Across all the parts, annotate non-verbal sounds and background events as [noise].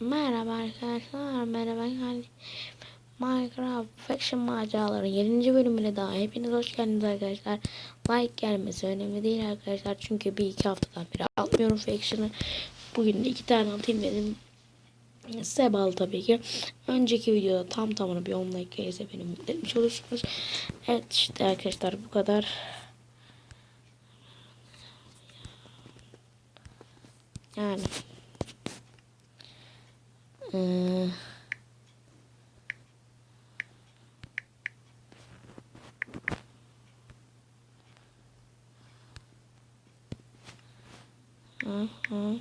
Merhaba arkadaşlar, merhaba kardeşim. Minecraft Faction maceraları 7. bölümüne daha hepiniz hoş geldiniz arkadaşlar. Like gelmesi önemli değil arkadaşlar. Çünkü bir iki haftadan beri atmıyorum Faction'ı. Bugün de iki tane atayım dedim. Size bağlı tabii ki. Önceki videoda tam tamına bir 10 like gelirse beni mutlu etmiş olursunuz. Evet işte arkadaşlar bu kadar. Yani. Ee, Hı hı.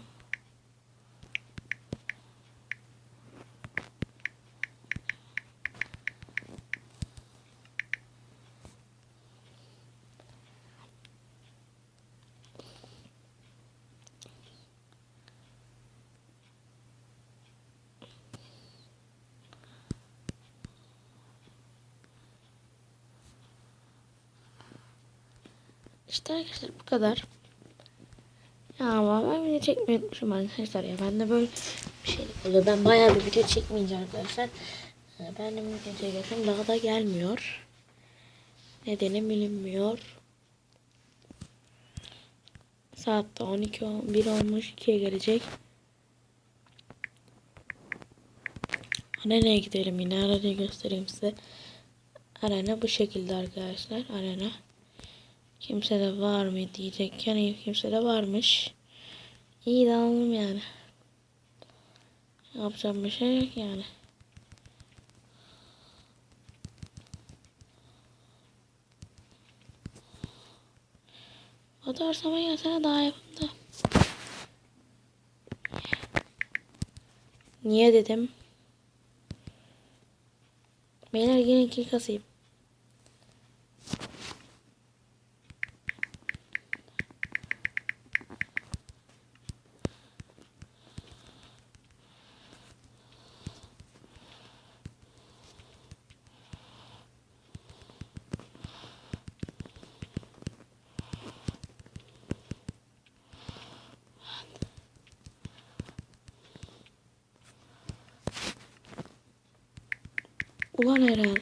İşte arkadaşlar bu kadar. Ya ben video çekmeyi unutmuşum arkadaşlar ya. Ben de böyle bir şey oluyor. Ben bayağı bir video çekmeyince arkadaşlar. e, Ben de video çekersem daha da gelmiyor. Nedeni bilinmiyor. Saatte 12 1 olmuş 2'ye gelecek. Arena'ya gidelim yine. Arena'yı göstereyim size. Arena bu şekilde arkadaşlar. Arena. Kimse de var mı diyecekken iyi kimse de varmış. İyi de alalım yani. Yapacağım bir şey yok yani. O da arsama gelsene daha yakında. Niye dedim. Beyler gelin ki kasayım. Ulan Eren.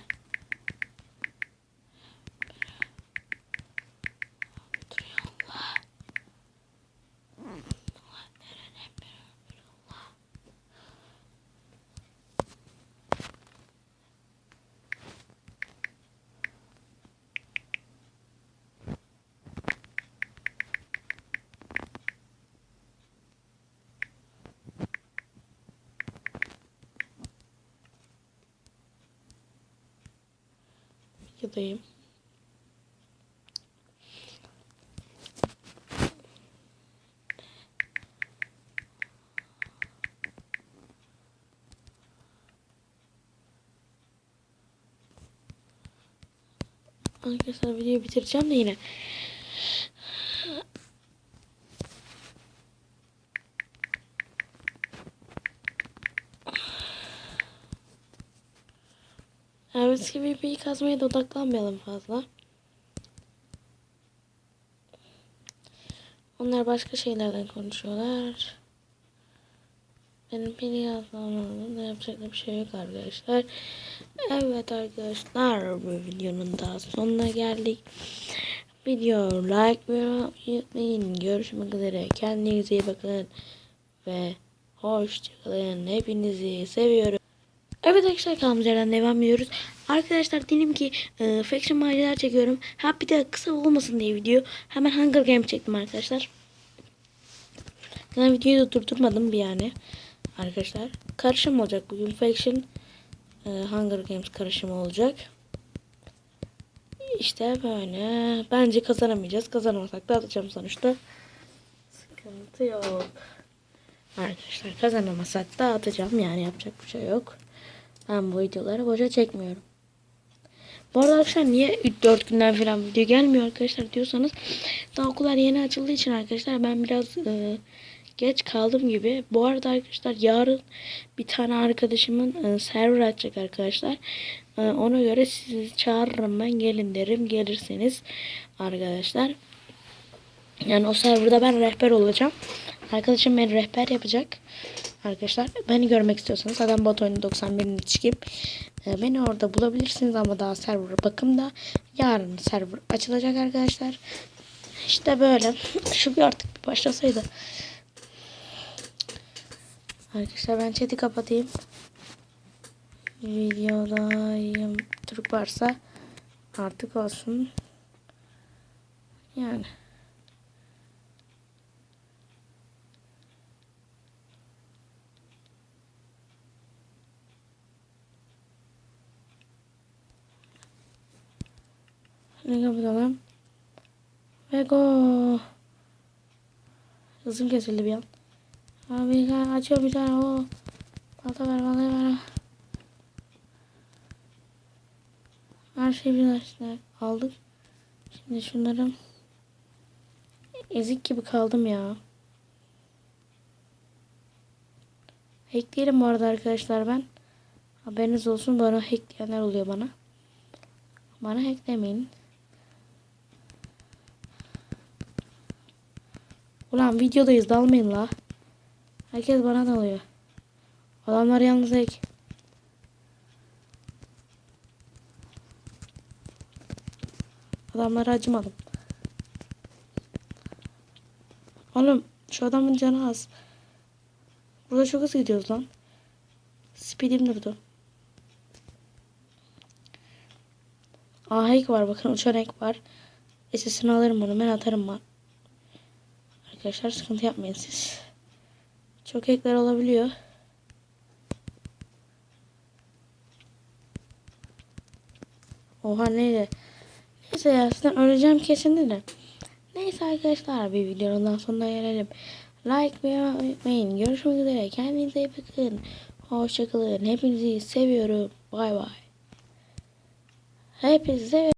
Videodayım. Arkadaşlar videoyu bitireceğim de yine. Evet gibi bir kazmaya da odaklanmayalım fazla. Onlar başka şeylerden konuşuyorlar. Benim beni yazmamın da yapacak bir şey yok arkadaşlar. Evet arkadaşlar bu videonun daha sonuna geldik. Video like ve unutmayın. Görüşmek üzere. Kendinize iyi bakın. Ve hoşçakalın. Hepinizi seviyorum. Evet arkadaşlar kaldığımız yerden devam ediyoruz. Arkadaşlar dedim ki e, Faction maceralar çekiyorum. Ha bir de kısa olmasın diye video. Hemen Hunger Games çektim arkadaşlar. Ben videoyu da durdurmadım bir yani. Arkadaşlar karışım olacak bugün. Faction e, Hunger Games karışımı olacak. İşte böyle. Bence kazanamayacağız. Kazanamasak da atacağım sonuçta. Sıkıntı yok. Arkadaşlar kazanamasak da atacağım. Yani yapacak bir şey yok. Ben bu videoları boşa çekmiyorum. Bu arada arkadaşlar niye 4 günden falan video gelmiyor arkadaşlar diyorsanız daha okullar yeni açıldığı için arkadaşlar ben biraz e, geç kaldım gibi. Bu arada arkadaşlar yarın bir tane arkadaşımın e, server açacak arkadaşlar. E, ona göre sizi çağırırım ben gelin derim gelirseniz arkadaşlar. Yani o serverda ben rehber olacağım Arkadaşım beni rehber yapacak. Arkadaşlar beni görmek istiyorsanız zaten bot oyunu 91'in yetişkim. Ee, beni orada bulabilirsiniz ama daha server bakımda. Yarın server açılacak arkadaşlar. İşte böyle. [laughs] Şu bir artık bir başlasaydı. Arkadaşlar ben chat'i kapatayım. Videodayım. Türk varsa artık olsun. Yani. Ne kapatalım? Ve go. Hızım kesildi bir an. Abi ben açıyor bir tane o. Balta ver balta ver. Her şeyi bir işte aldık. Şimdi şunları ezik gibi kaldım ya. Hackleyelim bu arada arkadaşlar ben. Haberiniz olsun bana hackleyenler oluyor bana. Bana hacklemeyin. Ulan videodayız dalmayın la. Herkes bana dalıyor. Adamlar yalnız hack. Adamlara acımadım. Oğlum şu adamın canı az. Burada çok hızlı gidiyoruz lan. Speedim durdu. Aa hack var bakın uçan hack var. SS'ini alırım onu ben atarım ben. Arkadaşlar sıkıntı yapmayın siz. Çok hackler olabiliyor. Oha neydi? Neyse ya aslında öleceğim kesin de. Neyse arkadaşlar bir videonun sonuna gelelim. Like ve unutmayın. Görüşmek üzere. Kendinize iyi bakın. Hoşçakalın. Hepinizi seviyorum. Bay bay. Hepinizi seviyorum.